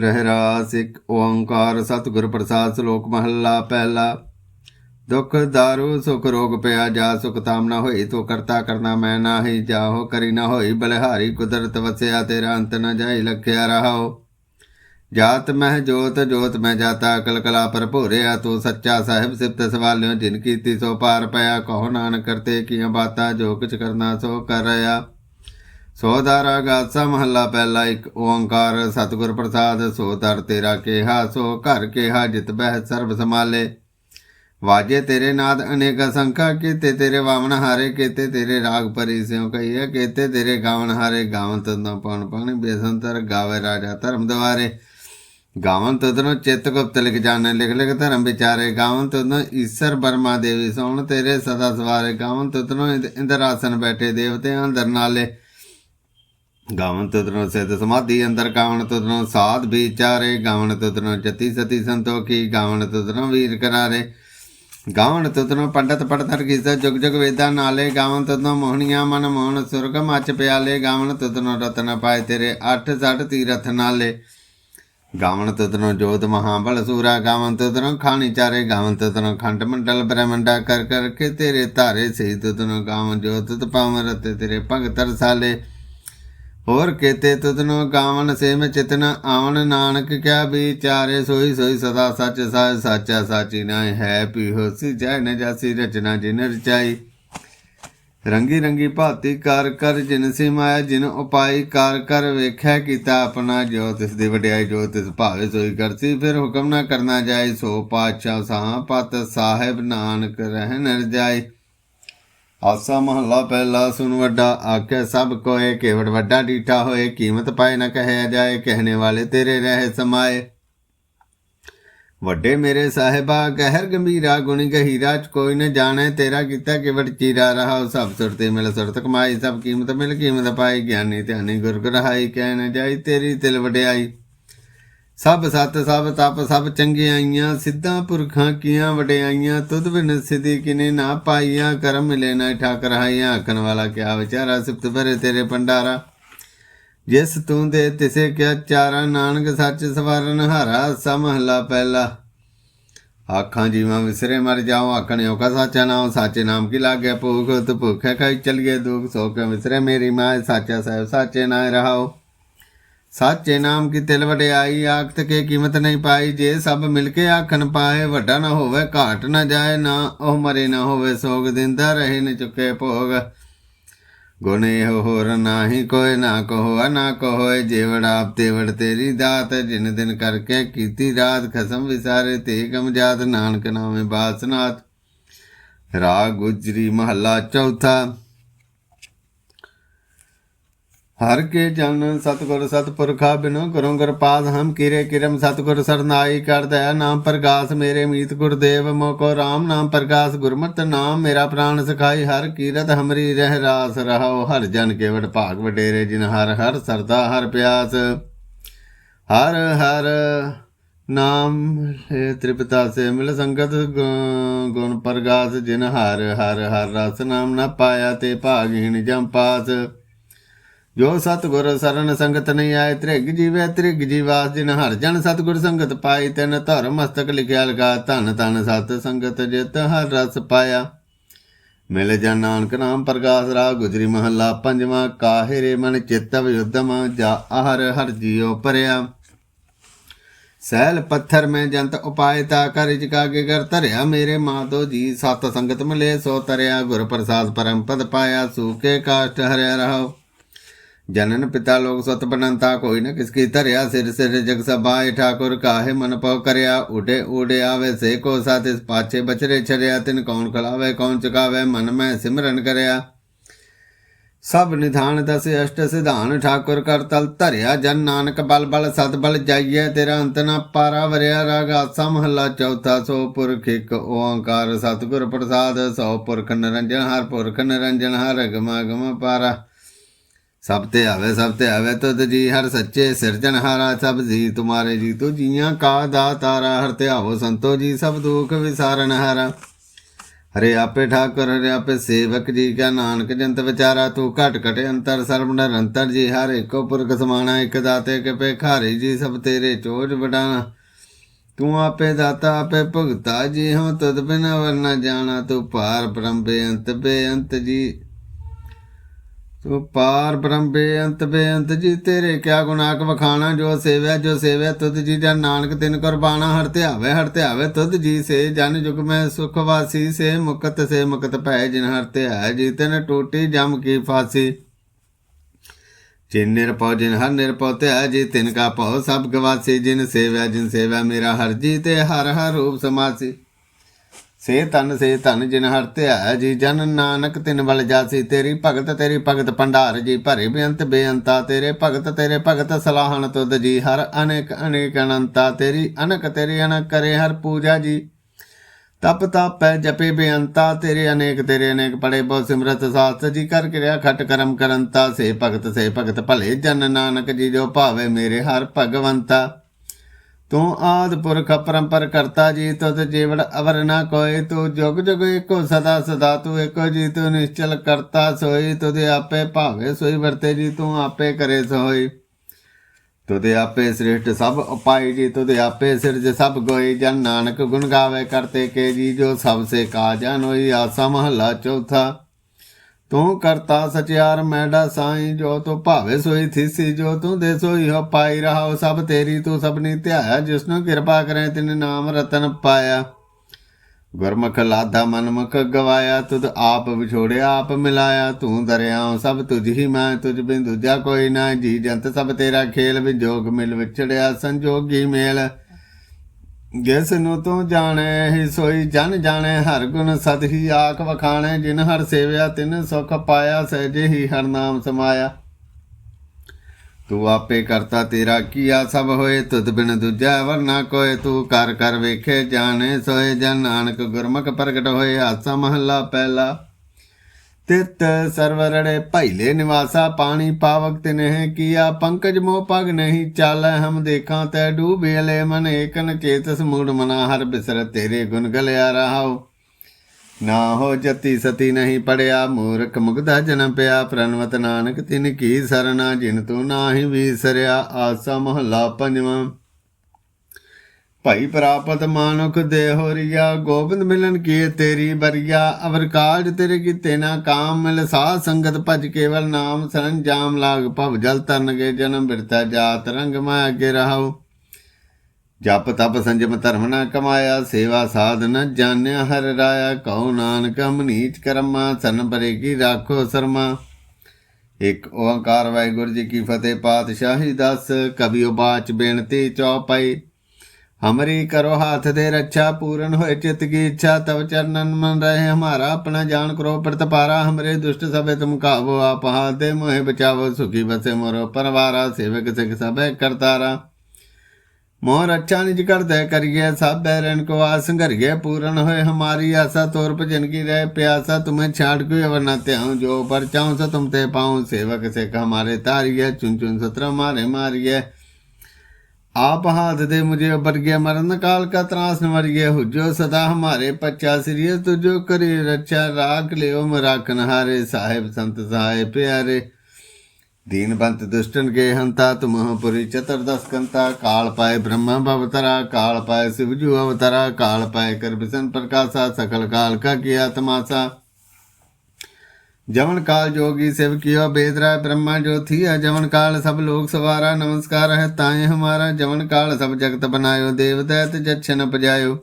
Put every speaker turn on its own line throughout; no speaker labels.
ਰਹਿਰਾਸ ਇੱਕ ਓੰਕਾਰ ਸਤਿਗੁਰ ਪ੍ਰਸਾਦ ਸ਼ਲੋਕ ਮਹੱਲਾ ਪਹਿਲਾ ਦੁਖ ਦਾਰੂ ਸੁਖ ਰੋਗ ਪਿਆ ਜਾ ਸੁਖ ਤਾਮਨਾ ਹੋਈ ਤੋ ਕਰਤਾ ਕਰਨਾ ਮੈਂ ਨਾਹੀ ਜਾਹੋ ਕਰੀ ਨਾ ਹੋਈ ਬਲਹਾਰੀ ਕੁਦਰਤ ਵਸਿਆ ਤੇਰਾ ਅੰਤ ਨਾ ਜਾਈ ਲਖਿਆ ਰਹਾਓ ਜਾਤ ਮਹਿ ਜੋਤ ਜੋਤ ਮੈਂ ਜਾਤਾ ਅਕਲ ਕਲਾ ਭਰਪੂਰਿਆ ਤੋ ਸੱਚਾ ਸਾਹਿਬ ਸਿਫਤ ਸਵਾਲਿਓ ਜਿਨ ਕੀਤੀ ਸੋ ਪਾਰ ਪਿਆ ਕਹੋ ਨਾਨਕ ਕਰਤੇ ਕੀਆਂ ਬਾਤਾਂ ਜੋ ਕੁਛ ਕਰਨਾ ਸੋ ਕਰ ਰਿਆ ਸੋਦਰ ਗਾਸਾ ਮਹੱਲਾ ਪਹਿਲਾ ਇੱਕ ਓੰਕਾਰ ਸਤਿਗੁਰ ਪ੍ਰਸਾਦ ਸੋਦਰ ਤੇਰਾ ਕੇਹਾ ਸੋ ਘਰ ਕੇਹਾ ਜਿਤ ਬਹਿ ਸਰਬ ਸਮਾਲੇ ਵਾਜੇ ਤੇਰੇ ਨਾਦ ਅਨੇਕ ਸੰਖਾ ਕੀਤੇ ਤੇਰੇ ਵਾਮਨ ਹਾਰੇ ਕੀਤੇ ਤੇਰੇ ਰਾਗ ਪਰੀ ਸਿਉ ਕਹੀਏ ਕੀਤੇ ਤੇਰੇ ਗਾਵਨ ਹਾਰੇ ਗਾਵਨ ਤਦੋਂ ਪਣ ਪਾਣੇ ਬੇਸੰਤਰ ਗਾਵੇ ਰਾਜਾ ਧਰਮ ਦਵਾਰੇ ਗਾਵਨ ਤਦੋਂ ਚਿਤ ਗੁਪਤ ਲਿਖ ਜਾਣੇ ਲਿਖ ਲਿਖ ਧਰਮ ਵਿਚਾਰੇ ਗਾਵਨ ਤਦੋਂ ਈਸ਼ਰ ਬਰਮਾ ਦੇਵੀ ਸੋਣ ਤੇਰੇ ਸਦਾ ਸਵਾਰੇ ਗਾਵਨ ਤਦੋਂ ਇੰਦਰ ਆਸਨ ਬੈਠੇ ਦੇਵਤੇ ਅੰਦਰ ਨਾਲੇ ਗਾਵਨ ਤਤਨ ਸਿਧ ਸਮਾਧੀ ਅੰਦਰ ਗਾਵਨ ਤਤਨ ਸਾਧ ਵਿਚਾਰੇ ਗਾਵਨ ਤਤਨ ਜਤੀ ਸਤੀ ਸੰਤੋਖੀ ਗਾਵਨ ਤਤਨ ਵੀਰ ਕਰਾਰੇ ਗਾਵਨ ਤਤਨ ਪੰਡਤ ਪੜਤਰ ਕੀ ਸਤ ਜੁਗ ਜੁਗ ਵੇਦਾਂ ਨਾਲੇ ਗਾਵਨ ਤਤਨ ਮੋਹਣੀਆਂ ਮਨ ਮੋਹਣ ਸੁਰਗ ਮਚ ਪਿਆਲੇ ਗਾਵਨ ਤਤਨ ਰਤਨ ਪਾਇ ਤੇਰੇ 8 60 ਤੀਰਥ ਨਾਲੇ ਗਾਵਨ ਤਤਨ ਜੋਤ ਮਹਾਬਲ ਸੂਰਾ ਗਾਵਨ ਤਤਨ ਖਾਣੀ ਚਾਰੇ ਗਾਵਨ ਤਤਨ ਖੰਡ ਮੰਡਲ ਬ੍ਰਹਮੰਡਾ ਕਰ ਕਰ ਕੇ ਤੇਰੇ ਧਾਰੇ ਸਹੀ ਤਤਨ ਗਾਵਨ ਜੋਤ ਤਪਾਵ ਰਤੇ ਤੇਰੇ ਭਗਤਰ ਸਾਲੇ ਹੋਰ ਕੇਤੇ ਤਦਨੋ ਗਾਵਨ ਸੇਮ ਚਿਤਨ ਆਵਨ ਨਾਨਕ ਕਿਆ ਵਿਚਾਰੇ ਸੋਈ ਸੋਈ ਸਦਾ ਸੱਚ ਸਾਚ ਸਾਚਾ ਸਾਚੀ ਨਾਇ ਹੈ ਪੀ ਹੋਸੀ ਜੈ ਨ ਜਾਸੀ ਰਚਨਾ ਜਿਨ ਰਚਾਈ ਰੰਗੀ ਰੰਗੀ ਭਾਤੀ ਕਰ ਕਰ ਜਿਨ ਸੇ ਮਾਇਆ ਜਿਨ ਉਪਾਈ ਕਰ ਕਰ ਵੇਖਿਆ ਕੀਤਾ ਆਪਣਾ ਜੋ ਤਿਸ ਦੀ ਵਡਿਆਈ ਜੋ ਤਿਸ ਭਾਵੇ ਸੋਈ ਕਰਤੀ ਫਿਰ ਹੁਕਮ ਨਾ ਕਰਨਾ ਜਾਏ ਸੋ ਪਾਤਸ਼ਾਹ ਸਾਹ ਪਤ ਸਾਹਿਬ ਨਾਨਕ ਰਹਿ ਨਰ ਜਾਏ ਆਸਾ ਮਹੱਲਾ ਪਹਿਲਾ ਸੁਨ ਵੱਡਾ ਆਖੇ ਸਭ ਕੋਏ ਕੇਵੜ ਵੱਡਾ ਡੀਟਾ ਹੋਏ ਕੀਮਤ ਪਾਇ ਨਾ ਕਹਿਆ ਜਾਏ ਕਹਿਣੇ ਵਾਲੇ ਤੇਰੇ ਰਹਿ ਸਮਾਏ ਵੱਡੇ ਮੇਰੇ ਸਾਹਿਬਾ ਗਹਿਰ ਗੰਭੀਰਾ ਗੁਣ ਗਹੀਰਾ ਚ ਕੋਈ ਨ ਜਾਣੇ ਤੇਰਾ ਕੀਤਾ ਕੇਵੜ ਚੀਰਾ ਰਹਾ ਸਭ ਸੁਰਤੇ ਮਿਲ ਸੁਰਤ ਕਮਾਈ ਸਭ ਕੀਮਤ ਮਿਲ ਕੀਮਤ ਪਾਈ ਗਿਆਨੀ ਧਿਆਨੀ ਗੁਰ ਗ੍ਰਹਾਈ ਕਹਿ ਜਾਈ ਤੇਰੀ ਤਿਲ ਵਡਿਆਈ ਸਭ ਸਤ ਸਭ ਤਪ ਸਭ ਆਈਆਂ ਸਿੱਧਾਂ ਪੁਰਖਾਂ ਕੀਆਂ ਵਡਿਆਈਆਂ ਤੁਧ ਬਿਨ ਸਿਧੀ ਕਿਨੇ ਨਾ ਪਾਈਆਂ ਕਰਮ ਲੈਣਾ ਨਾ ਠਾਕਰ ਹਾਈਆਂ ਆਖਣ ਵਾਲਾ ਕਿਆ ਵਿਚਾਰਾ ਸਿਫਤ ਭਰੇ ਤੇਰੇ ਪੰਡਾਰਾ ਜਿਸ ਤੂੰ ਦੇ ਤਿਸੇ ਕਿਆ ਚਾਰਾ ਨਾਨਕ ਸੱਚ ਸਵਾਰਨ ਹਾਰਾ ਸਮਹਲਾ ਪਹਿਲਾ ਆਖਾਂ ਜੀਵਾਂ ਵਿਸਰੇ ਮਰ ਜਾਉ ਆਖਣਿਓ ਕਾ ਸਾਚਾ ਨਾਮ ਸਾਚੇ ਨਾਮ ਕੀ ਲਾਗੇ ਭੁਖਤ ਭੁਖੇ ਕੈ ਚਲਗੇ ਦੁਖ ਸੋਕ ਵਿਸਰੇ ਮੇਰੀ ਮਾਇ ਸਾਚਾ ਸਾਹਿਬ ਸਾਚੇ ਨਾਮ ਰਹਾਓ ਸੱਚੇ ਨਾਮ ਕੀ ਤਿਲ ਵਡਿਆਈ ਆਖਤ ਕੇ ਕੀਮਤ ਨਹੀਂ ਪਾਈ ਜੇ ਸਭ ਮਿਲ ਕੇ ਆਖਣ ਪਾਏ ਵੱਡਾ ਨਾ ਹੋਵੇ ਘਾਟ ਨਾ ਜਾਏ ਨਾ ਉਹ ਮਰੇ ਨਾ ਹੋਵੇ ਸੋਗ ਦਿੰਦਾ ਰਹੇ ਨ ਚੁੱਕੇ ਭੋਗ ਗੁਨੇ ਹੋਰ ਨਾਹੀ ਕੋਈ ਨਾ ਕਹੋ ਨਾ ਕਹੋਏ ਜੇਵੜਾ ਆਪ ਤੇਵੜ ਤੇਰੀ ਦਾਤ ਜਿਨ ਦਿਨ ਕਰਕੇ ਕੀਤੀ ਰਾਤ ਖਸਮ ਵਿਸਾਰੇ ਤੇ ਗਮ ਜਾਤ ਨਾਨਕ ਨਾਮੇ ਬਾਸਨਾਤ ਰਾਗ ਗੁਜਰੀ ਮਹੱਲਾ ਚੌਥਾ ਹਰ ਕੇ ਜਨ ਸਤਗੁਰ ਸਤਪੁਰਖਾ ਬਿਨੋ ਕਰੋ ਕਿਰਪਾਸ ਹਮ ਕੀਰੇ ਕਿਰਮ ਸਤਗੁਰ ਸਰਨਾਈ ਕਰਦਾ ਨਾਮ ਪ੍ਰਕਾਸ਼ ਮੇਰੇ ਮੀਤ ਗੁਰਦੇਵ ਮੋ ਕੋ RAM ਨਾਮ ਪ੍ਰਕਾਸ਼ ਗੁਰਮਤਿ ਨਾਮ ਮੇਰਾ ਪ੍ਰਾਨ ਸਖਾਈ ਹਰ ਕੀਰਤ ਹਮਰੀ ਰਹਿ ਰਾਸ ਰਹਾਓ ਹਰ ਜਨ ਕੇਵਟ ਭਾਗ ਵਡੇਰੇ ਜਿਨ ਹਰ ਹਰ ਸਰਦਾ ਹਰ ਪਿਆਸ ਹਰ ਹਰ ਨਾਮ ਤ੍ਰਿਪਤਾ ਸੇ ਮਿਲ ਸੰਗਤ ਗੁਣ ਪ੍ਰਗਾਸ ਜਿਨ ਹਰ ਹਰ ਹਰ ਰਸ ਨਾਮ ਨਾ ਪਾਇਆ ਤੇ ਭਾਗਹੀਣ ਜਮ ਪਾਸ ਜੋ ਸਤਗੁਰ ਸਰਨ ਸੰਗਤ ਨਹੀਂ ਆਇ ਤ੍ਰਿਗ ਜੀਵੈ ਤ੍ਰਿਗ ਜੀਵਾਸ ਜਿਨ ਹਰ ਜਨ ਸਤਗੁਰ ਸੰਗਤ ਪਾਈ ਤਿਨ ਧਰਮ ਮਸਤਕ ਲਿਖਿਆ ਲਗਾ ਧਨ ਧਨ ਸਤ ਸੰਗਤ ਜਿਤ ਹਰ ਰਸ ਪਾਇਆ ਮਿਲ ਜਨ ਨਾਨਕ ਨਾਮ ਪ੍ਰਕਾਸ਼ ਰਾ ਗੁਜਰੀ ਮਹੱਲਾ ਪੰਜਵਾਂ ਕਾਹਿਰੇ ਮਨ ਚਿੱਤ ਵਿਯੁੱਧਮ ਜਾ ਆਹਰ ਹਰ ਜੀਉ ਪਰਿਆ ਸਹਿਲ ਪੱਥਰ ਮੈਂ ਜੰਤ ਉਪਾਇ ਤਾ ਕਰ ਜਿਕਾ ਕੇ ਕਰ ਧਰਿਆ ਮੇਰੇ ਮਾਤੋ ਜੀ ਸਤ ਸੰਗਤ ਮਿਲੇ ਸੋ ਤਰਿਆ ਗੁਰ ਪ੍ਰਸਾਦ ਪਰਮ ਪਦ ਪਾਇਆ ਸੂਕੇ ਕਾਸ਼ਟ ਹਰਿਆ ਰਹਾਓ जनन पिता लोग सत बनंता कोई न किसकी धरिया सिर सिर जग सभाए ठाकुर काहे ਮਨ ਪਉ ਕਰਿਆ उठे उड़े ਆਵੇ ਸੇ ਕੋ साथ इस ਪਾਛੇ ਬਚਰੇ छरिया तिन ਕੌਣ ਖਲਾਵੇ ਕੌਣ ਚਕਾਵੇ ਮਨ ਮੈਂ ਸਿਮਰਨ ਕਰਿਆ ਸਭ ਨਿਧਾਨ ਦਸ ਅਸ਼ਟ ਸਿਧਾਨ ਠਾਕੁਰ ਕਰ ਤਲ ਧਰਿਆ ਜਨ ਨਾਨਕ ਬਲ ਬਲ ਸਤ ਬਲ ਜਾਈਏ ਤੇਰਾ ਅੰਤ ਨਾ ਪਾਰਾ ਵਰਿਆ ਰਾਗ ਆਸਾ ਮਹੱਲਾ ਚੌਥਾ ਸੋ ਪੁਰਖ ਇੱਕ ਓੰਕਾਰ ਸਤਿਗੁਰ ਪ੍ਰਸਾਦ ਸੋ ਪੁਰਖ ਨਿਰੰਜਨ ਹਰ ਪੁਰਖ ਨਿਰੰਜਨ ਹਰ ਗਮ ਗਮ ਪਾਰਾ ਸਭ ਤੇ ਆਵੇ ਸਭ ਤੇ ਆਵੇ ਤੁਧ ਜੀ ਹਰ ਸੱਚੇ ਹਾਰਾ ਸਭ ਜੀ ਤੁਮਾਰੇ ਜੀ ਤੋ ਜੀਆਂ ਕਾ ਦਾ ਤਾਰਾ ਹਰ ਤੇ ਆਵੋ ਸੰਤੋ ਜੀ ਸਭ ਦੁਖ ਹਰ ਹਰੇ ਆਪੇ ਠਾਕੁਰ ਹਰੇ ਆਪੇ ਸੇਵਕ ਜੀ ਕਾ ਨਾਨਕ ਜੰਤ ਵਿਚਾਰਾ ਤੂੰ ਘਟ ਘਟ ਅੰਤਰ ਸਰਬ ਨਿਰੰਤਰ ਜੀ ਹਰ ਇੱਕੋ ਪੁਰਖ ਸਮਾਣਾ ਇੱਕ ਦਾਤੇ ਕੇ ਭੇਖਾਰੀ ਜੀ ਸਭ ਤੇਰੇ ਚੋਜ ਵਡਾਣਾ ਤੂੰ ਆਪੇ ਦਾਤਾ ਆਪੇ ਭੁਗਤਾ ਜੀ ਹਉ ਤਦ ਬਿਨ ਵਰਨਾ ਜਾਣਾ ਤੂੰ ਪਾਰ ਬ੍ਰਹਮ ਬੇਅੰਤ ਬੇਅੰਤ ਜੀ ਤੂੰ ਪਾਰ ਬ੍ਰਹਮ ਬੇਅੰਤ ਬੇਅੰਤ ਜੀ ਤੇਰੇ ਕਿਆ ਗੁਨਾਹ ਵਖਾਣਾ ਜੋ ਸੇਵਿਆ ਜੋ ਸੇਵਿਆ ਤੁਧ ਜੀ ਦਾ ਨਾਨਕ ਤਿਨ ਕੁਰਬਾਨਾ ਹਰ ਧਿਆਵੇ ਹਰ ਧਿਆਵੇ ਤੁਧ ਜੀ ਸੇ ਜਨ ਜੁਗ ਮੈਂ ਸੁਖ ਵਾਸੀ ਸੇ ਮੁਕਤ ਸੇ ਮੁਕਤ ਭੈ ਜਿਨ ਹਰ ਧਿਆਇ ਜੀ ਤਿਨ ਟੂਟੀ ਜਮ ਕੀ ਫਾਸੀ ਜਿਨ ਨਿਰਪਉ ਜਿਨ ਹਰ ਨਿਰਪਉ ਤੇ ਜੀ ਤਿਨ ਕਾ ਪਉ ਸਭ ਗਵਾਸੀ ਜਿਨ ਸੇਵਿਆ ਜਿਨ ਸੇਵਿਆ ਮੇਰਾ ਹਰ ਜੀ ਤੇ ਹਰ ਹਰ ਰੂਪ ਸਮਾਸੀ ਸੇ ਤਨ ਸੇ ਤਨ ਜਿਨ ਹਰ ਧਿਆ ਜੀ ਜਨ ਨਾਨਕ ਤਿਨ ਬਲ ਜਾਸੀ ਤੇਰੀ ਭਗਤ ਤੇਰੀ ਭਗਤ ਭੰਡਾਰ ਜੀ ਭਰੇ ਬੇਅੰਤ ਬੇਅੰਤਾ ਤੇਰੇ ਭਗਤ ਤੇਰੇ ਭਗਤ ਸਲਾਹਣ ਤੁਧ ਜੀ ਹਰ ਅਨੇਕ ਅਨੇਕ ਅਨੰਤਾ ਤੇਰੀ ਅਨਕ ਤੇਰੀ ਅਨਕ ਕਰੇ ਹਰ ਪੂਜਾ ਜੀ ਤਪ ਤਪੈ ਜਪੇ ਬੇਅੰਤਾ ਤੇਰੇ ਅਨੇਕ ਤੇਰੇ ਅਨੇਕ ਪੜੇ ਬਹੁ ਸਿਮਰਤ ਸਾਸਤ ਜੀ ਕਰ ਕਿਰਿਆ ਖਟ ਕਰਮ ਕਰੰਤਾ ਸੇ ਭਗਤ ਸੇ ਭਗਤ ਭਲੇ ਜਨ ਨਾਨਕ ਜੀ ਜੋ ਭਾਵੇ ਮੇਰੇ ਹਰ ਭਗਵੰਤਾ ਤੂੰ ਆਦ ਪੁਰਖ ਪਰੰਪਰ ਕਰਤਾ ਜੀ ਤਤ ਜੀਵਨ ਅਵਰ ਨਾ ਕੋਏ ਤੂੰ ਜੁਗ ਜੁਗ ਇੱਕੋ ਸਦਾ ਸਦਾ ਤੂੰ ਇੱਕੋ ਜੀ ਤੂੰ ਨਿਸ਼ਚਲ ਕਰਤਾ ਸੋਈ ਤੁਦੇ ਆਪੇ ਭਾਵੇ ਸੋਈ ਵਰਤੇ ਜੀ ਤੂੰ ਆਪੇ ਕਰੇ ਸੋਈ ਤੁਦੇ ਆਪੇ ਸ੍ਰਿਸ਼ਟ ਸਭ ਉਪਾਈ ਜੀ ਤੁਦੇ ਆਪੇ ਸਿਰਜ ਸਭ ਗੋਈ ਜਨ ਨਾਨਕ ਗੁਣ ਗਾਵੇ ਕਰਤੇ ਕੇ ਜੀ ਜੋ ਸਭ ਸੇ ਕਾ ਹੋਈ ਆਸਾ ਮਹਲਾ ਚੌਥਾ ਤੂੰ ਕਰਤਾ ਸਚਿਆਰ ਮੈਡਾ ਸਾਈ ਜੋ ਤੂੰ ਭਾਵੇ ਸੋਈ ਥੀਸੀ ਜੋ ਤੂੰ ਦੇ ਸੋਈ ਹੋ ਪਾਈ ਰਹਾ ਸਭ ਤੇਰੀ ਤੂੰ ਸਭਨੀ ਧਿਆਇਆ ਨੂੰ ਕਿਰਪਾ ਕਰੇ ਤਿਨ ਨਾਮ ਰਤਨ ਪਾਇਆ ਗੁਰਮਖ ਲਾਦਾ ਮਨਮੁਖ ਗਵਾਇਆ ਤੁਦ ਆਪ ਵਿਛੋੜਿਆ ਆਪ ਮਿਲਾਇਆ ਤੂੰ ਦਰਿਆ ਸਭ ਤੁਝ ਹੀ ਮੈਂ ਤੁਝ ਬਿੰਦੂ ਜਾ ਕੋਈ ਨਾ ਜੀ ਜੰਤ ਸਭ ਤੇਰਾ ਖੇਲ ਵਿਜੋਗ ਮਿਲ ਵਿਛੜਿਆ ਸੰਜੋਗੀ ਮੇਲ ਜਿਸ ਨੂੰ ਤੂੰ ਜਾਣੈ ਸੋਈ ਜਨ ਜਾਣੈ ਹਰ ਗੁਣ ਸਤ ਹੀ ਆਖ ਵਖਾਣੈ ਜਿਨ ਹਰ ਸੇਵਿਆ ਤਿਨ ਸੁਖ ਪਾਇਆ ਸਹਿਜੇ ਹੀ ਹਰ ਨਾਮ ਸਮਾਇਆ ਤੂੰ ਆਪੇ ਕਰਤਾ ਤੇਰਾ ਕੀਆ ਸਭ ਹੋਏ ਤੁਧ ਬਿਨ ਦੂਜਾ ਵਰਨਾ ਕੋਏ ਤੂੰ ਕਰ ਕਰ ਵੇਖੇ ਜਾਣੈ ਸੋਏ ਜਨ ਨਾਨਕ ਗੁਰਮੁਖ ਪ੍ਰਗਟ ਹੋਏ ਆਸਾ ਮਹੱਲਾ ਪਹਿਲਾ ਤਿਤ ਸਰਵਰੜੇ ਭੈਲੇ ਨਿਵਾਸਾ ਪਾਣੀ ਪਾਵਕ ਤਿਨਹਿ ਕੀਆ ਪੰਕਜ ਮੋ ਪਗ ਨਹੀਂ ਚਾਲੈ ਹਮ ਦੇਖਾਂ ਤੈ ਡੂਬੇ ਲੈ ਮਨ ਏਕਨ ਚੇਤਸ ਮੂੜ ਮਨਾ ਹਰ ਬਿਸਰ ਤੇਰੇ ਗੁਣ ਗਲਿਆ ਰਹਾਉ ਨਾ ਹੋ ਜਤੀ ਸਤੀ ਨਹੀਂ ਪੜਿਆ ਮੂਰਖ ਮੁਗਦਾ ਜਨਮ ਪਿਆ ਪ੍ਰਨਵਤ ਨਾਨਕ ਤਿਨ ਕੀ ਸਰਨਾ ਜਿਨ ਤੂੰ ਨਾਹੀ ਵੀਸਰਿਆ ਆਸਾ ਮਹਲਾ ਪੰਜਵਾਂ ਭਾਈ ਪ੍ਰਾਪਤ ਮਾਨੁਖ ਦੇਹੁ ਰਿਆ ਗੋਬਿੰਦ ਮਿਲਨ ਕੀ ਤੇਰੀ ਬਰੀਆ ਅਵਰ ਕਾਜ ਤੇਰੇ ਕੀ ਤੇਨਾ ਕਾਮ ਮਿਲ ਸਾਧ ਸੰਗਤ ਭਜ ਕੇਵਲ ਨਾਮ ਸਰਨ ਜਾਮ ਲਾਗ ਭਵ ਜਲ ਕੇ ਜਨਮ ਬਿਰਤਾ ਜਾਤ ਰੰਗ ਮੈਂ ਅਗੇ ਰਹਾਉ ਜਪ ਤਪ ਸੰਜਮ ਧਰਮ ਨਾ ਕਮਾਇਆ ਸੇਵਾ ਸਾਧ ਨ ਜਾਣਿਆ ਹਰ ਰਾਇਆ ਕਉ ਨਾਨਕ ਅਮਨੀਤ ਕਰਮਾ ਸਨ ਬਰੇ ਕੀ ਰਾਖੋ ਸਰਮਾ ਇਕ ਓੰਕਾਰ ਵਾਹਿਗੁਰੂ ਜੀ ਕੀ ਫਤਿਹ ਪਾਤਸ਼ਾਹੀ ਦਸ ਕਬੀ ਉਬਾਚ ਬੇਨਤੀ ਚੌਪਾਈ ਹਮਰੀ ਕਰੋ ਹਾਥ ਦੇ ਰੱਛਾ ਪੂਰਨ ਹੋਏ ਚਿਤ ਕੀ ਇੱਛਾ ਤਵ ਚਰਨਨ ਮਨ ਰਹੇ ਹਮਾਰਾ ਆਪਣਾ ਜਾਣ ਕਰੋ ਪ੍ਰਤਪਾਰਾ ਹਮਰੇ ਦੁਸ਼ਟ ਸਭੇ ਤੁਮ ਕਾਵੋ ਆਪ ਹਾਦੇ ਮੋਹਿ ਬਚਾਵੋ ਸੁਖੀ ਬਸੇ ਮੋਰੋ ਪਰਵਾਰਾ ਸੇਵਕ ਸਿਖ ਸਭੇ ਕਰਤਾਰਾ ਮੋਹ ਰੱਛਾ ਨਿਜ ਕਰਦੇ ਕਰੀਏ ਸਭ ਬੈਰਨ ਕੋ ਆਸ ਸੰਘਰੀਏ ਪੂਰਨ ਹੋਏ ਹਮਾਰੀ ਆਸਾ ਤੋਰ ਭਜਨ ਕੀ ਰਹਿ ਪਿਆਸਾ ਤੁਮੇ ਛਾੜ ਕੋਈ ਅਵਰ ਨਾ ਧਿਆਉ ਜੋ ਪਰ ਚਾਉ ਸੋ ਤੁਮ ਤੇ ਪਾਉ ਸੇਵਕ ਸੇ ਹਮਾਰੇ ਤਾਰੀਏ ਚੁਨ ਚੁਨ ਸਤਰ ਮਾਰੇ ਮਾਰੀਏ ਆਪ ਹਾਦ ਦੇ ਮੁਝੇ ਅਬਰ ਗਿਆ ਮਰਨ ਕਾਲ ਕਾ ਤਰਾਸ ਨਵਰਿਏ ਹੁ ਜੋ ਸਦਾ ਹਮਾਰੇ ਪੱਛਾ ਸ੍ਰੀ ਤੂ ਜੋ ਕਰੇ ਰਚਾ ਰਾਖ ਲਿਓ ਮਰਾ ਕਨਹਾਰੇ ਸਾਹਿਬ ਸੰਤ ਸਾਹਿ ਪਿਆਰੇ ਦੀਨ ਬੰਤ ਦੁਸ਼ਟਨ ਕੇ ਹੰਤਾ ਤੁਮ ਪੁਰੀ ਚਤਰ ਦਸ ਕੰਤਾ ਕਾਲ ਪਾਏ ਬ੍ਰਹਮ ਭਵਤਰਾ ਕਾਲ ਪਾਏ ਸਿਵਜੂ ਅਵਤਰਾ ਕਾਲ ਪਾਏ ਕਰਬਿਸਨ ਪ੍ਰਕਾਸ਼ਾ ਸਕਲ ਕਾਲ ਕਾ ਕੀ ਆਤਮਾ ਸਾ ਜਮਨ ਕਾਲ ਜੋਗੀ ਸਿਵ ਕਿਓ ਬੇਦਰਾ ਬ੍ਰਹਮਾ ਜੋਤੀ ਹੈ ਜਮਨ ਕਾਲ ਸਭ ਲੋਕ ਸਵਾਰਾ ਨਮਸਕਾਰ ਹੈ ਤਾਏ ਹਮਾਰਾ ਜਮਨ ਕਾਲ ਸਭ ਜਗਤ ਬਨਾਇਓ ਦੇਵ ਦੈਤ ਜਛਨ ਪਜਾਇਓ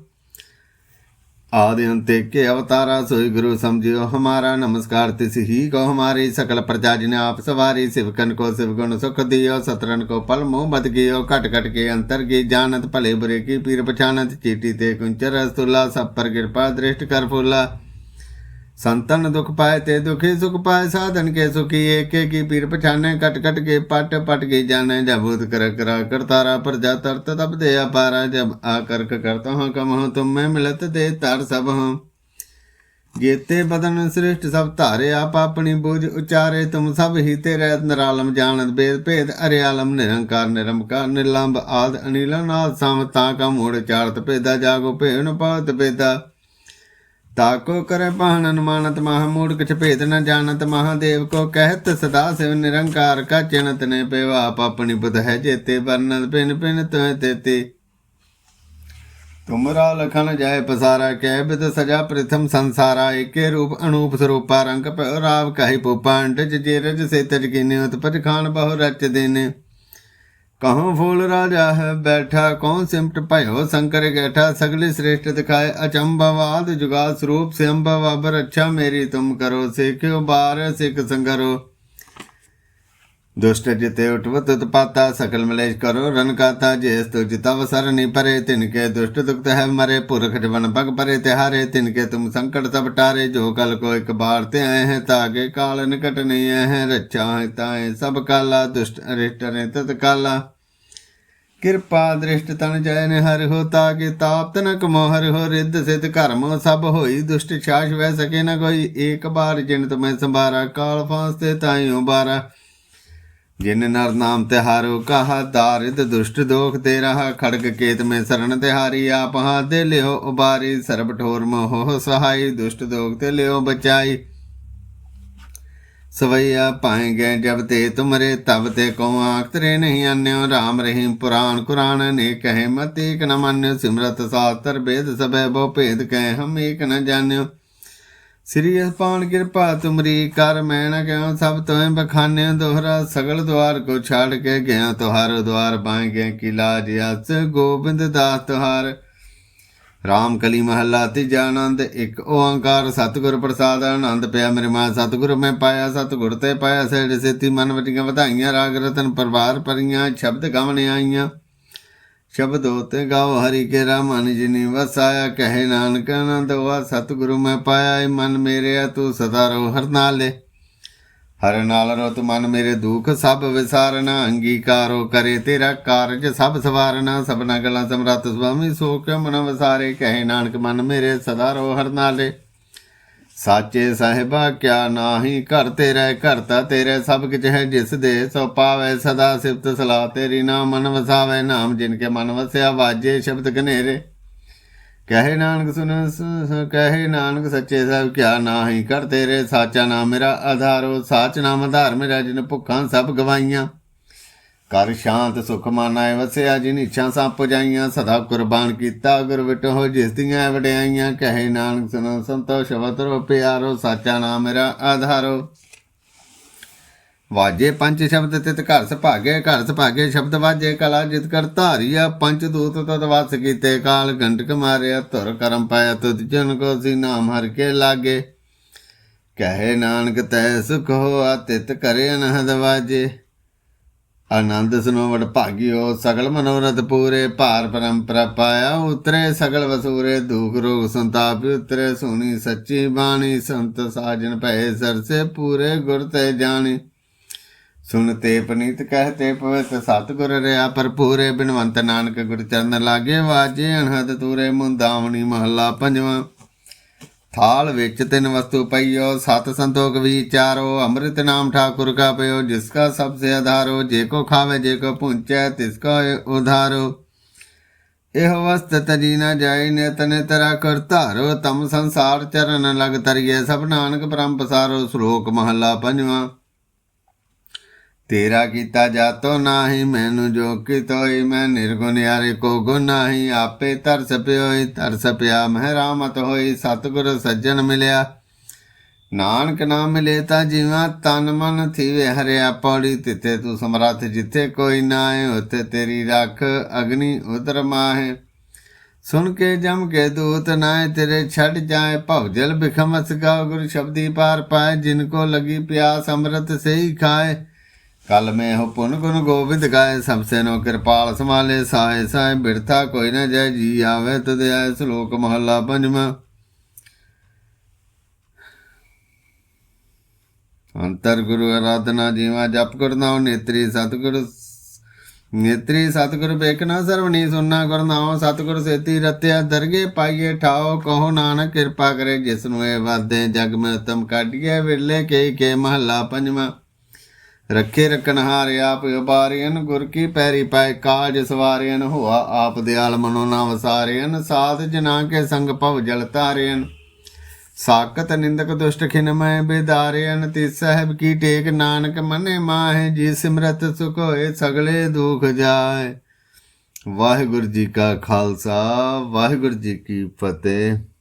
ਆਦਿ ਅੰਤੇ ਕੇ ਅਵਤਾਰਾ ਸੋਈ ਗੁਰੂ ਸਮਝਿਓ ਹਮਾਰਾ ਨਮਸਕਾਰ ਤਿਸ ਹੀ ਕੋ ਹਮਾਰੀ ਸਕਲ ਪ੍ਰਜਾ ਜਿਨ ਆਪ ਸਵਾਰੀ ਸਿਵਕਨ ਕੋ ਸਿਵ ਗੁਣ ਸੁਖ ਦਿਓ ਸਤਰਨ ਕੋ ਪਲ ਮੋਹ ਮਤ ਗਿਓ ਘਟ ਘਟ ਕੇ ਅੰਤਰ ਕੀ ਜਾਣਤ ਭਲੇ ਬੁਰੇ ਕੀ ਪੀਰ ਪਛਾਨਤ ਚੀਟੀ ਤੇ ਕੁੰਚਰ ਰਸਤੁਲਾ ਸਭ ਪਰ ਕਿਰਪਾ ਦ੍ਰਿਸ਼ਟ ਕਰ ਫੁਲਾ ਸੰਤਨ ਦੁਖ ਪਾਏ ਤੇ ਦੁਖੀ ਸੁਖ ਪਾਏ ਸਾਧਨ ਕੇ ਸੁਖੀ ਏਕੇ ਕੀ ਪੀਰ ਪਛਾਨੇ ਕਟ ਕਟ ਕੇ ਪਟ ਪਟ ਕੇ ਜਾਣੇ ਜਬੂਤ ਕਰ ਕਰਾ ਕਰਤਾਰਾ ਪਰ ਜਾ ਤਰਤ ਤਬ ਦੇ ਅਪਾਰਾ ਜਬ ਆ ਕਰਕ ਕਰਤਾ ਹਾਂ ਕਮਹ ਤੁਮ ਮੈਂ ਮਿਲਤ ਦੇ ਤਰ ਸਭ ਹਾਂ ਗੀਤੇ ਬਦਨ ਸ੍ਰਿਸ਼ਟ ਸਭ ਧਾਰੇ ਆਪ ਆਪਣੀ ਬੋਝ ਉਚਾਰੇ ਤੁਮ ਸਭ ਹੀ ਤੇ ਰਹਿਤ ਨਰਾਲਮ ਜਾਣਤ ਬੇਦ ਭੇਦ ਅਰਿਆਲਮ ਨਿਰੰਕਾਰ ਨਿਰਮਕਾਰ ਨਿਲੰਬ ਆਦ ਅਨੀਲਨ ਆਦ ਸਮ ਤਾ ਕਾ ਮੋੜ ਚਾਰਤ ਭੇਦਾ ਜਾਗੋ ਭੇਣ ਪਾਤ ਭੇਦਾ ਤਾਕੋ ਕਰ ਭਾਣਨ ਮਾਨਤ ਮਹਾ ਮੂਰਖ ਭੇਦ ਨ ਜਾਣਤ ਮਹਾਦੇਵ ਕੋ ਕਹਿਤ ਸਦਾ ਸਿਵ ਨਿਰੰਕਾਰ ਕਾ ਚਿਣਤ ਨੇ ਪੇਵਾ ਆਪ ਆਪਣੀ ਬੁਧ ਹੈ ਜੇਤੇ ਵਰਨਲ ਪਿਨ ਪਿਨ ਤੋਇ ਤੇਤੇ ਤੁਮਰਾ ਲਖਣ ਜਾਏ ਪਸਾਰਾ ਕਹਿ ਬਿਦ ਸਜਾ ਪ੍ਰਥਮ ਸੰਸਾਰਾ ਏਕੇ ਰੂਪ ਅਨੂਪ ਸਰੂਪਾ ਰੰਗ ਰਾਵ ਕਹਿ ਪੁਪਾਂਡ ਜੇ ਰਜ ਸੇ ਤਜ ਕੀਨੇ ਉਤ ਖਾਨ ਬਹੁ ਰਚ ਦੇਨੇ कहूँ फूल राजा है बैठा कौन सिमट भयो शंकर गैठा सगले श्रेष्ठ दिखाए अचंभवाद जुगा स्वरूप से अबर अच्छा मेरी तुम करो सिख बार सिख संगरो दुष्ट जिते उठव तुत पाता सकल मलेश करो रन काता जेस तु जिता वसर नि परे तिनके दुष्ट दुखत है मरे पुरख जवन भग परे तिहारे तिनके तुम संकट सब टारे जो कल को एक बार ते आए हैं ताके काल निकट नहीं आए हैं रक्षा है ताए सब काला दुष्ट अरिष्ट ने तत्काला ਕਿਰਪਾ ਦ੍ਰਿਸ਼ਟ ਤਨ ਜੈ ਨਿਹਰ ਹੋ ਤਾ ਕੇ ਤਾਪ ਤਨ ਕਮੋ ਕਮੋਹਰ ਹੋ ਰਿੱਧ ਸਿਧ ਕਰਮ ਸਭ ਹੋਈ ਦੁਸ਼ਟ ਛਾਸ਼ ਵੈ ਸਕੇ ਨ ਕੋਈ ਏਕ ਬਾਰ ਜਿਨ ਤ ਮੈਂ ਸੰਭਾਰਾ ਕਾਲ ਫਾਂਸ ਤੇ ਤਾਈਓ ਬਾਰਾ ਜਿਨ ਨਰ ਨਾਮ ਤੇ ਹਾਰੋ ਕਹਾ ਦਾਰਿਦ ਦੁਸ਼ਟ ਦੋਖ ਤੇ ਰਹਾ ਖੜਗ ਕੇਤ ਮੈਂ ਸਰਣ ਤੇ ਹਾਰੀ ਆਪ ਹਾਂ ਦੇ ਲਿਓ ਉਬਾਰੀ ਸਰਬ ਠੋਰ ਮੋਹ ਸਹਾਈ ਦੁਸ਼ਟ ਦੋਖ ਤੇ ਲਿਓ ਬਚਾਈ ਸਵਈਆ ਪਾਏ ਗਏ ਜਬ ਤੇ ਤੁਮਰੇ ਤਬ ਤੇ ਕੋ ਆਖਤਰੇ ਨਹੀਂ ਅੰਨਿਓ ਰਾਮ ਰਹੀਮ ਪੁਰਾਨ ਕੁਰਾਨ ਨੇ ਕਹਿ ਮਤ ਏਕ ਨ ਮੰਨਿ ਸਿਮਰਤ ਸਾਤਰ ਬੇਦ ਸਭੈ ਬੋ ਭੇਦ ਕਹਿ ਹਮ ਏਕ ਨ ਜਾਣਿਓ ਸ੍ਰੀ ਅਪਾਨ ਕਿਰਪਾ ਤੁਮਰੀ ਕਰ ਮੈਂ ਨ ਕਿਉ ਸਭ ਤੋਂ ਬਖਾਨੇ ਦੋਹਰਾ ਸਗਲ ਦਵਾਰ ਕੋ ਛਾੜ ਕੇ ਗਿਆ ਤੁਹਾਰ ਦਵਾਰ ਪਾਏ ਗਏ ਕਿ ਲਾਜ ਗੋਬਿੰਦ ਦਾ ਤੁਹਾਰ ਰਾਮ ਕਲੀ ਮਹੱਲਾ ਤੀਜਾ ਆਨੰਦ ਇੱਕ ਓੰਕਾਰ ਸਤਿਗੁਰ ਪ੍ਰਸਾਦ ਆਨੰਦ ਪਿਆ ਮੇਰੇ ਮਾ ਸਤਿਗੁਰ ਮੈਂ ਪਾਇਆ ਸਤਿਗੁਰ ਤੇ ਪਾਇਆ ਸੇੜੇ ਸੇਤੀ ਮਨ ਵਟੀਆਂ ਵਧਾਈਆਂ ਰਾਗ ਰਤਨ ਪਰਵਾਰ ਪਰੀਆਂ ਸ਼ਬਦ ਗਾਵਣੇ ਆਈਆਂ ਸ਼ਬਦ ਹੋਤੇ ਗਾਓ ਹਰੀ ਕੇ ਰਾਮਨ ਜਿਨੀ ਵਸਾਇਆ ਕਹੇ ਨਾਨਕ ਆਨੰਦ ਵਾ ਸਤਿਗੁਰ ਮੈਂ ਪਾਇਆ ਮਨ ਮੇਰੇ ਤੂੰ ਸਦਾ ਰਹੁ ਹਰ ਨਾਲੇ ਹਰ ਨਾਲ ਰਤ ਮਨ ਮੇਰੇ ਦੁਖ ਸਭ ਵਿਸਾਰਨਾ ਅੰਗੀਕਾਰੋ ਕਰੇ ਤੇਰਾ ਕਾਰਜ ਸਭ ਸਵਾਰਨਾ ਸਭਨਾ ਗਲਾ ਸਮਰਤ ਸੁਆਮੀ ਸੋ ਕਿਉ ਮਨ ਵਿਸਾਰੇ ਕਹੇ ਨਾਨਕ ਮਨ ਮੇਰੇ ਸਦਾ ਰੋ ਹਰ ਨਾਲੇ ਸਾਚੇ ਸਹਿਬਾ ਕਿਆ ਨਾਹੀ ਘਰ ਤੇਰੇ ਕਰਤਾ ਤੇਰੇ ਸਭ ਕਿਛ ਹੈ ਜਿਸ ਦੇ ਸੋ ਪਾਵੇ ਸਦਾ ਸਿਫਤ ਸਲਾਹ ਤੇਰੀ ਨਾਮ ਮਨ ਵਸਾਵੇ ਨਾਮ ਜਿਨ ਕੇ ਮਨ ਵਸਿਆ ਵਾਜੇ ਸ਼ਬਦ ਘਨੇਰੇ ਕਹੇ ਨਾਨਕ ਸੁਨ ਕਹੇ ਨਾਨਕ ਸੱਚੇ ਸਭ ਕਿਆ ਨਾਹੀ ਕਰ ਤੇਰੇ ਸਾਚਾ ਨਾਮ ਮੇਰਾ ਆਧਾਰੋ ਸਾਚ ਨਾਮ ਆਧਾਰ ਮੇਰਾ ਜਿਨ ਭੁੱਖਾਂ ਸਭ ਗਵਾਈਆਂ ਕਰ ਸ਼ਾਂਤ ਸੁਖ ਮਾਨਾਏ ਵਸਿਆ ਜਿਨ ਇੱਛਾ ਸਭ ਪੁਜਾਈਆਂ ਸਦਾ ਕੁਰਬਾਨ ਕੀਤਾ ਗੁਰ ਵਿਟੋ ਜਿਸ ਦੀਆਂ ਵਡਿਆਈਆਂ ਕਹੇ ਨਾਨਕ ਸੁਨ ਸੰਤੋਸ਼ ਵਤਰੋ ਪਿਆਰੋ ਸਾਚਾ ਨਾਮ ਮੇਰਾ ਆਧਾਰੋ ਵਾਜੇ ਪੰਜ ਸ਼ਬਦ ਤਿਤ ਘਰ ਸਭਾਗੇ ਘਰ ਸਭਾਗੇ ਸ਼ਬਦ ਵਾਜੇ ਕਲਾ ਜਿਤ ਕਰ ਧਾਰੀਆ ਪੰਜ ਦੂਤ ਤਤ ਵਾਸ ਕੀਤੇ ਕਾਲ ਘੰਟਕ ਮਾਰਿਆ ਧੁਰ ਕਰਮ ਪਾਇਆ ਤਤ ਜਨ ਕੋ ਸੀ ਨਾਮ ਹਰ ਕੇ ਲਾਗੇ ਕਹੇ ਨਾਨਕ ਤੈ ਸੁਖ ਹੋਆ ਤਿਤ ਕਰੇ ਅਨਹਦ ਵਾਜੇ ਆਨੰਦ ਸੁਨੋ ਵਡ ਭਾਗਿਓ ਸਗਲ ਮਨੋਰਥ ਪੂਰੇ ਭਾਰ ਪਰੰਪਰਾ ਪਾਇਆ ਉਤਰੇ ਸਗਲ ਵਸੂਰੇ ਦੁਖ ਰੋਗ ਸੰਤਾਪ ਉਤਰੇ ਸੁਣੀ ਸੱਚੀ ਬਾਣੀ ਸੰਤ ਸਾਜਨ ਭਏ ਸਰਸੇ ਪੂਰੇ ਗੁਰ ਤੇ ਜਾਣੇ ਸੁਣ ਤੇ ਪਨੀਤ ਕਹ ਤੇ ਪਵਿੱਤ ਸਤਗੁਰ ਰਿਆ ਭਰਪੂਰੇ ਬਿਨਵੰਤ ਨਾਨਕ ਗੁਰ ਚਰਨ ਲਾਗੇ ਵਾਜੇ ਅਣਹਦ ਤੂਰੇ ਮੁੰਦਾਵਣੀ ਮਹੱਲਾ ਪੰਜਵਾਂ ਥਾਲ ਵਿੱਚ ਤਿੰਨ ਵਸਤੂ ਪਈਓ ਸਤ ਸੰਤੋਖ ਵਿਚਾਰੋ ਅੰਮ੍ਰਿਤ ਨਾਮ ਠਾਕੁਰ ਕਾ ਪਿਓ ਜਿਸ ਕਾ ਸਭ ਸੇ ਆਧਾਰੋ ਜੇ ਕੋ ਖਾਵੇ ਜੇ ਕੋ ਪੁੰਚੈ ਤਿਸ ਕਾ ਉਧਾਰੋ ਇਹ ਵਸਤ ਤਜੀ ਨਾ ਜਾਏ ਨੇ ਤਨੇ ਤਰਾ ਕਰ ਧਾਰੋ ਤਮ ਸੰਸਾਰ ਚਰਨ ਲਗ ਤਰੀਏ ਸਭ ਨਾਨਕ ਪਰਮ ਪਸਾਰੋ ਸ਼ਲੋਕ ਮਹੱਲਾ ਪੰਜਵਾਂ ਤੇਰਾ ਕੀਤਾ ਜਾਤੋ ਨਾਹੀ ਮੈਨੂੰ ਜੋ ਕੀਤੋਈ ਮੈਂ ਨਿਰਗੁਣ ਯਾਰੇ ਕੋ ਗੁਣ ਨਾਹੀ ਆਪੇ ਤਰਸ ਪਿਓਈ ਤਰਸ ਪਿਆ ਮਹਿ ਰਾਮਤ ਹੋਈ ਸਤਗੁਰ ਸੱਜਣ ਮਿਲਿਆ ਨਾਨਕ ਨਾਮ ਮਿਲੇ ਤਾਂ ਜਿਵੇਂ ਤਨ ਮਨ ਥੀਵੇ ਹਰਿਆ ਪੌੜੀ ਤਿੱਤੇ ਤੂੰ ਸਮਰੱਥ ਜਿੱਥੇ ਕੋਈ ਨਾ ਹੈ ਉਤੇ ਤੇਰੀ ਰੱਖ ਅਗਨੀ ਉਦਰ ਮਾਹੇ ਸੁਣ ਕੇ ਜਮ ਕੇ ਦੂਤ ਨਾਏ ਤੇਰੇ ਛੱਡ ਜਾਏ ਜਲ ਬਿਖਮਸ ਕਾ ਗੁਰ ਸ਼ਬਦੀ ਪਾਰ ਪਾਏ ਜਿਨ ਕੋ ਲਗੀ ਪਿਆਸ ਅੰਮ੍ਰਿਤ ਸਹੀ ਖਾਏ ਕਲ ਮੈਂ ਹੋ ਪੁਨ ਗੁਨ ਗੋਬਿੰਦ ਗਾਏ ਨੋ ਕਿਰਪਾਲ ਸਮਾਲੇ ਸਾਏ ਸਾਏ ਬਿਰਥਾ ਕੋਈ ਨਾ ਜੈ ਜੀ ਆਵੇ ਤਦ ਆਇ ਸ਼ਲੋਕ ਮਹਲਾ ਪੰਜਵਾਂ ਅੰਤਰ ਗੁਰੂ ਅਰਾਧਨਾ ਜੀਵਾ ਜਪ ਕਰਨਾਉ ਨੇਤਰੀ ਸਤਗੁਰ ਨੇਤਰੀ ਸਤਗੁਰ ਬੇਕਨਾ ਸਰਵਣੀ ਸੁਨਣਾ ਨਾਉ ਸਤਗੁਰ ਸੇਤੀ ਰਤਿਆ ਦਰਗੇ ਪਾਈਏ ਠਾਓ ਕਹੋ ਨਾਨਕ ਕਿਰਪਾ ਕਰੇ ਜਿਸ ਨੂੰ ਇਹ ਵਾਦੇ ਜਗ ਮੈਂ ਉਤਮ ਵਿਰਲੇ ਕੇ ਕੇ ਮਹਲਾ ਪੰਜਵਾਂ ਰੱਖੇ ਹਾਰ ਆਪ ਵਪਾਰੀਨ ਗੁਰ ਕੀ ਪੈਰੀ ਪੈ ਕਾਜ ਸਵਾਰੀਨ ਹੋਆ ਆਪ ਦਿਆਲ ਮਨੋ ਨਾ ਵਸਾਰੀਨ ਸਾਥ ਜਨਾ ਕੇ ਸੰਗ ਭਵ ਜਲ ਤਾਰੀਨ ਸਾਕਤ ਨਿੰਦਕ ਦੁਸ਼ਟ ਖਿਨ ਮੈਂ ਬੇਦਾਰੀਨ ਤੇ ਸਹਿਬ ਕੀ ਟੇਕ ਨਾਨਕ ਮਨੇ ਮਾਹੇ ਜੀ ਸਿਮਰਤ ਸੁਖ ਹੋਏ ਸਗਲੇ ਦੁਖ ਜਾਏ ਵਾਹਿਗੁਰੂ ਜੀ ਕਾ ਖਾਲਸਾ ਵਾਹਿਗੁਰੂ ਜੀ ਕੀ ਫਤਿਹ